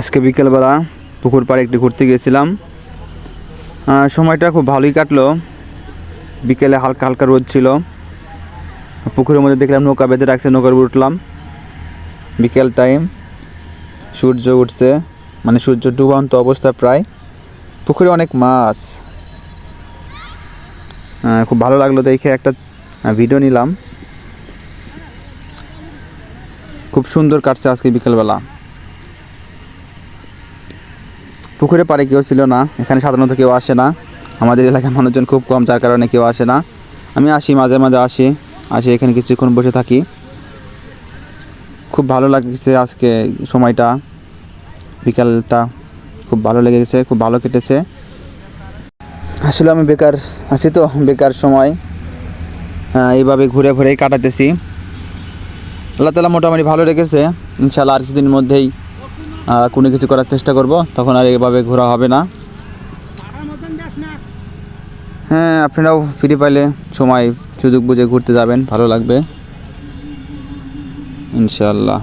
আজকে বিকেলবেলা পুকুর পাড়ে একটু ঘুরতে গিয়েছিলাম। সময়টা খুব ভালোই কাটলো। বিকেলে হালকা হালকা রোদ ছিল। পুকুরের মধ্যে দেখলাম নৌকা বেঁধে রাখছে, নৌকার উপর উঠলাম। বিকেল টাইম, সূর্য উঠছে মানে সূর্য ডুবান্ত অবস্থা প্রায়। পুকুরে অনেক মাছ। খুব ভালো লাগল দেখে একটা ভিডিও নিলাম। খুব সুন্দর কাটছে আজকে বিকেলবেলা। পুকুরে পাড়ে কেউ ছিল না। এখানে সাধারণত কেউ আসে না। আমাদের এলাকার মানুষজন খুব কম যার কারণে কেউ আসে না। আমি আসি মাঝে মাঝে আসি। আসি এখানে কিছুক্ষণ বসে থাকি। খুব ভালো লাগছে আজকে সময়টা। বিকালটা খুব ভালো লেগেছে খুব ভালো কেটেছে। আসলে আমি বেকার আছি তো বেকার সময়। আহ, এইভাবে ঘুরে ঘুরেই কাটাতেছি। আল্লাহ তালা মোটামুটি ভালো রেখেছে। ইনশাল্লাহ আর কিছুদিনের মধ্যেই কোনো কিছু করার চেষ্টা করব, তখন আর এভাবে ঘোরা হবে না। হ্যাঁ আপনারাও ফিরে পাইলে সময়, সুযোগ বুঝে ঘুরতে যাবেন, ভালো লাগবে। ইনশাল্লাহ